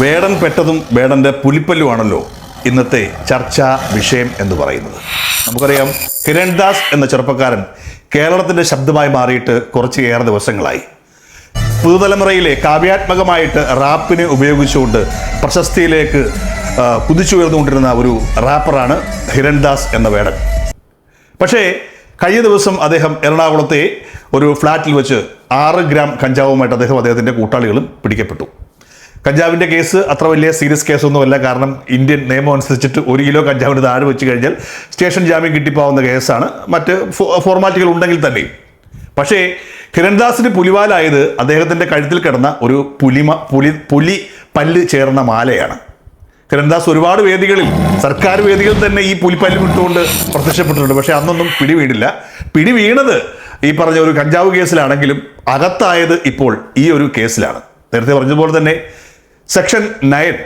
വേടൻ പെട്ടതും വേടന്റെ പുലിപ്പല്ലുമാണല്ലോ ഇന്നത്തെ ചർച്ചാ വിഷയം എന്ന് പറയുന്നത്. നമുക്കറിയാം കിരൺദാസ് എന്ന ചെറുപ്പക്കാരൻ കേരളത്തിന്റെ ശബ്ദമായി മാറിയിട്ട് കുറച്ച് ഏറെ ദിവസങ്ങളായി. പുതുതലമുറയിലെ കാവ്യാത്മകമായിട്ട് റാപ്പിനെ ഉപയോഗിച്ചുകൊണ്ട് പ്രശസ്തിയിലേക്ക് കുതിച്ചുയർന്നുകൊണ്ടിരുന്ന ഒരു റാപ്പറാണ് ഹിരൺദാസ് എന്ന വേടൻ. പക്ഷേ കഴിഞ്ഞ ദിവസം അദ്ദേഹം എറണാകുളത്തെ ഒരു ഫ്ലാറ്റിൽ വെച്ച് ആറ് ഗ്രാം കഞ്ചാവുമായിട്ട് അദ്ദേഹം അദ്ദേഹത്തിന്റെ കൂട്ടാളികളും പിടിക്കപ്പെട്ടു. കഞ്ചാവിന്റെ കേസ് അത്ര വലിയ സീരിയസ് കേസൊന്നുമല്ല കാരണം ഇന്ത്യൻ നിയമം അനുസരിച്ചിട്ട് ഒരു കിലോ കഞ്ചാവിന് താഴെ വെച്ച് കഴിഞ്ഞാൽ സ്റ്റേഷൻ ജാമ്യം കിട്ടിപ്പോവുന്ന കേസാണ്. മറ്റ് ഫോർമാലിറ്റികൾ ഉണ്ടെങ്കിൽ തന്നെയും. പക്ഷേ കിരൺദാസിന് പുലിവാലായത് അദ്ദേഹത്തിന്റെ കഴുത്തിൽ കിടന്ന ഒരു പുലിമ പുലി പുലി പല്ല് ചേർന്ന മാലയാണ്. കിരൺദാസ് ഒരുപാട് വേദികളിൽ സർക്കാർ വേദികളിൽ തന്നെ ഈ പുലിപ്പല്ല് വിട്ടുകൊണ്ട് പ്രത്യക്ഷപ്പെട്ടിട്ടുണ്ട്. പക്ഷേ അന്നൊന്നും പിടി വീണില്ല പിടി വീണത് ഈ പറഞ്ഞ ഒരു കഞ്ചാവ് കേസിലാണെങ്കിലും അകത്തായത് ഇപ്പോൾ ഈ ഒരു കേസിലാണ്. നേരത്തെ പറഞ്ഞതുപോലെ തന്നെ section nine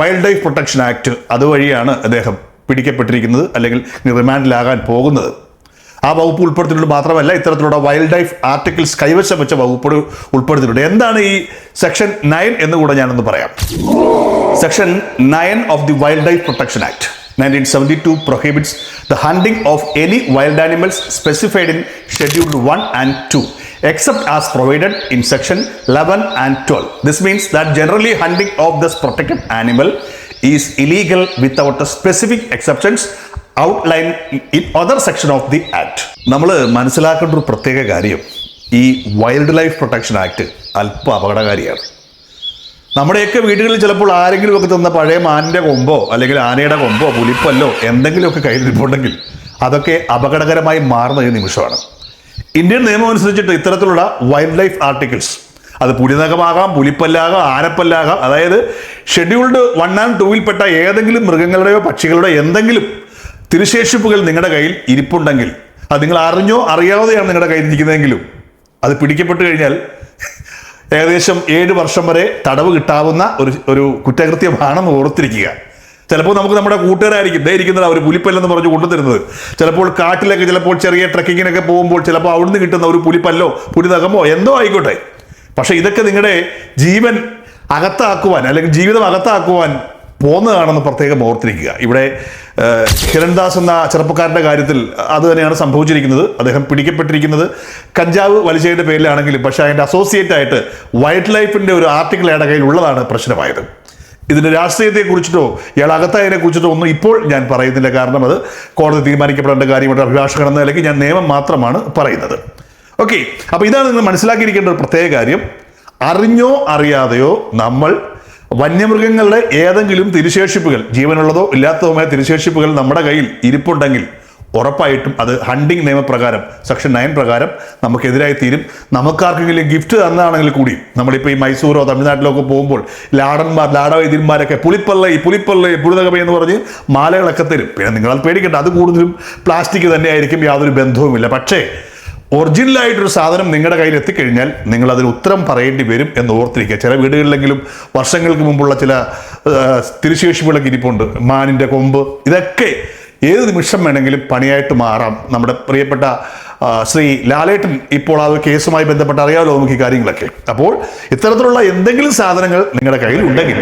wildlife protection act അതുവഴിയാണ് അദ്ദേഹം പിടിക്കപ്പെട്ടിരിക്കുന്നത് അല്ലെങ്കിൽ റിമാൻഡിലാകാൻ പോകുന്നത്. ആ വകുപ്പ് ഉൾപ്പെടുത്തിയിട്ടുണ്ട് മാത്രമല്ല ഇത്തരത്തിലുള്ള വൈൽഡ് ലൈഫ് ആർട്ടിക്കിൾസ് കൈവശം വെച്ച വകുപ്പ് ഉൾപ്പെടുത്തിയിട്ടുണ്ട്. എന്താണ് ഈ സെക്ഷൻ നയൻ എന്ന് കൂടെ ഞാനൊന്ന് പറയാം. Section 9 of the Wildlife Protection Act 1972 prohibits the hunting of any wild animals specified in Schedule 1 and 2 except as provided in Section 11 and 12. This means that generally hunting of this protected animal is illegal without the specific exceptions outlined in other section of the Act. നമ്മൾ മനസ്സിലാക്കേണ്ട ഒരു പ്രത്യേക കാര്യം ഈ wild life protection act അല്പം അപകടകാരിയാണ് നമ്മുടെയൊക്കെ വീടുകളിൽ ചിലപ്പോൾ ആരെങ്കിലും ഒക്കെ തന്ന പഴയ മാനിന്റെ കൊമ്പോ അല്ലെങ്കിൽ ആനയുടെ കൊമ്പോ പുലിപ്പല്ലോ എന്തെങ്കിലുമൊക്കെ കയ്യിൽ ഇരിപ്പുണ്ടെങ്കിൽ അതൊക്കെ അപകടകരമായി മാറുന്ന ഒരു നിമിഷമാണ് ഇന്ത്യൻ നിയമം അനുസരിച്ചിട്ട് ഇത്തരത്തിലുള്ള വൈൽഡ് ലൈഫ് ആർട്ടിക്കിൾസ് അത് പുലിനഖമാകാം പുലിപ്പല്ലാകാം ആനപ്പല്ലാകാം അതായത് ഷെഡ്യൂൾഡ് വൺ ആൻഡ് ടൂവിൽപ്പെട്ട ഏതെങ്കിലും മൃഗങ്ങളുടെയോ പക്ഷികളുടെയോ എന്തെങ്കിലും തിരുശേഷിപ്പുകൾ നിങ്ങളുടെ കയ്യിൽ ഇരിപ്പുണ്ടെങ്കിൽ അത് നിങ്ങൾ അറിഞ്ഞോ അറിയാതെയാണ് നിങ്ങളുടെ കയ്യിൽ ഇരിക്കുന്നതെങ്കിലും അത് പിടിക്കപ്പെട്ടു കഴിഞ്ഞാൽ ഏകദേശം ഏഴ് വർഷം വരെ തടവ് കിട്ടാവുന്ന ഒരു ഒരു കുറ്റകൃത്യമാണെന്ന് ഓർത്തിരിക്കുക. ചിലപ്പോൾ നമുക്ക് നമ്മുടെ കൂട്ടുകാരായിരിക്കും. ദേ ഇരിക്കുന്നത് അവർ പുലിപ്പല്ലെന്ന് പറഞ്ഞ് കൊണ്ടുതരുന്നത് ചിലപ്പോൾ കാട്ടിലൊക്കെ ചിലപ്പോൾ ചെറിയ ട്രക്കിങ്ങിനൊക്കെ പോകുമ്പോൾ ചിലപ്പോൾ അവിടുന്ന് കിട്ടുന്ന ഒരു പുലിപ്പല്ലോ പുലിതകമോ എന്തോ ആയിക്കോട്ടെ. പക്ഷേ ഇതൊക്കെ നിങ്ങളുടെ ജീവൻ അകത്താക്കുവാൻ അല്ലെങ്കിൽ ജീവിതം അകത്താക്കുവാൻ പോകുന്നതാണെന്ന് പ്രത്യേകം ഓർത്തിരിക്കുക. ഇവിടെ കിരൺദാസ് എന്ന ചെറുപ്പക്കാരന്റെ കാര്യത്തിൽ അത് തന്നെയാണ് സംഭവിച്ചിരിക്കുന്നത്. അദ്ദേഹം പിടിക്കപ്പെട്ടിരിക്കുന്നത് കഞ്ചാവ് വലിച്ചതിന്റെ പേരിലാണെങ്കിലും പക്ഷേ അതിന്റെ അസോസിയേറ്റ് ആയിട്ട് വൈൽഡ് ലൈഫിന്റെ ഒരു ആർട്ടിക്കിൾ അയാളുടെ കയ്യിൽ ഉള്ളതാണ് പ്രശ്നമായത്. ഇതിന്റെ രാഷ്ട്രീയത്തെ കുറിച്ചിട്ടോ ഇയാൾ അകത്തായതിനെ കുറിച്ചിട്ടോ ഒന്നും ഇപ്പോൾ ഞാൻ പറയുന്നില്ല. കാരണം അത് കോടതി തീരുമാനിക്കപ്പെടേണ്ട കാര്യമായിട്ട് അഭിഭാഷകൻ എന്ന നിലയ്ക്ക് ഞാൻ നിയമം മാത്രമാണ് പറയുന്നത്. ഓക്കെ അപ്പോൾ ഇതാണ് നിങ്ങൾ മനസ്സിലാക്കിയിരിക്കേണ്ട ഒരു പ്രത്യേക കാര്യം. അറിഞ്ഞോ അറിയാതെയോ നമ്മൾ വന്യമൃഗങ്ങളുടെ ഏതെങ്കിലും തിരുശേഷിപ്പുകൾ ജീവനുള്ളതോ ഇല്ലാത്തതുമായ തിരുശേഷിപ്പുകൾ നമ്മുടെ കയ്യിൽ ഇരിപ്പുണ്ടെങ്കിൽ ഉറപ്പായിട്ടും അത് ഹണ്ടിങ് നിയമപ്രകാരം സെക്ഷൻ നയൻ പ്രകാരം നമുക്കെതിരായി തീരും. നമുക്കാർക്കെങ്കിലും ഗിഫ്റ്റ് തന്നാണെങ്കിൽ കൂടി നമ്മളിപ്പോൾ ഈ മൈസൂരോ തമിഴ്നാട്ടിലോ ഒക്കെ പോകുമ്പോൾ ലാടന്മാർ ലാടവൈദ്യന്മാരൊക്കെ പുളിപ്പള്ളി പുളിപ്പള്ളി പുളിതകമ എന്ന് പറഞ്ഞ് മാലകളൊക്കെ തരും. പിന്നെ നിങ്ങളത് പേടിക്കണ്ട അത് കൂടുതലും പ്ലാസ്റ്റിക് തന്നെയായിരിക്കും യാതൊരു ബന്ധവുമില്ല. പക്ഷേ ഒറിജിനലായിട്ടൊരു സാധനം നിങ്ങളുടെ കയ്യിൽ എത്തിക്കഴിഞ്ഞാൽ നിങ്ങൾ അതിന് ഉത്തരം പറയേണ്ടി വരും എന്ന് ഓർത്തിരിക്കുക. ചില വീടുകളിലെങ്കിലും വർഷങ്ങൾക്ക് മുമ്പുള്ള ചില ആ, തിരുശേഷിപ്പുകളൊക്കെ ഇരിപ്പുണ്ട്. മാനിന്റെ കൊമ്പ് ഇതൊക്കെ ഏത് നിമിഷം വേണമെങ്കിലും പണിയായിട്ട് മാറാം. നമ്മുടെ പ്രിയപ്പെട്ട ശ്രീ ലാലേട്ടൻ ഇപ്പോൾ ആ കേസുമായി ബന്ധപ്പെട്ട് അറിയാമല്ലോ നമുക്ക് ഈ കാര്യങ്ങളൊക്കെ. അപ്പോൾ ഇത്തരത്തിലുള്ള എന്തെങ്കിലും സാധനങ്ങൾ നിങ്ങളുടെ കയ്യിൽ ഉണ്ടെങ്കിൽ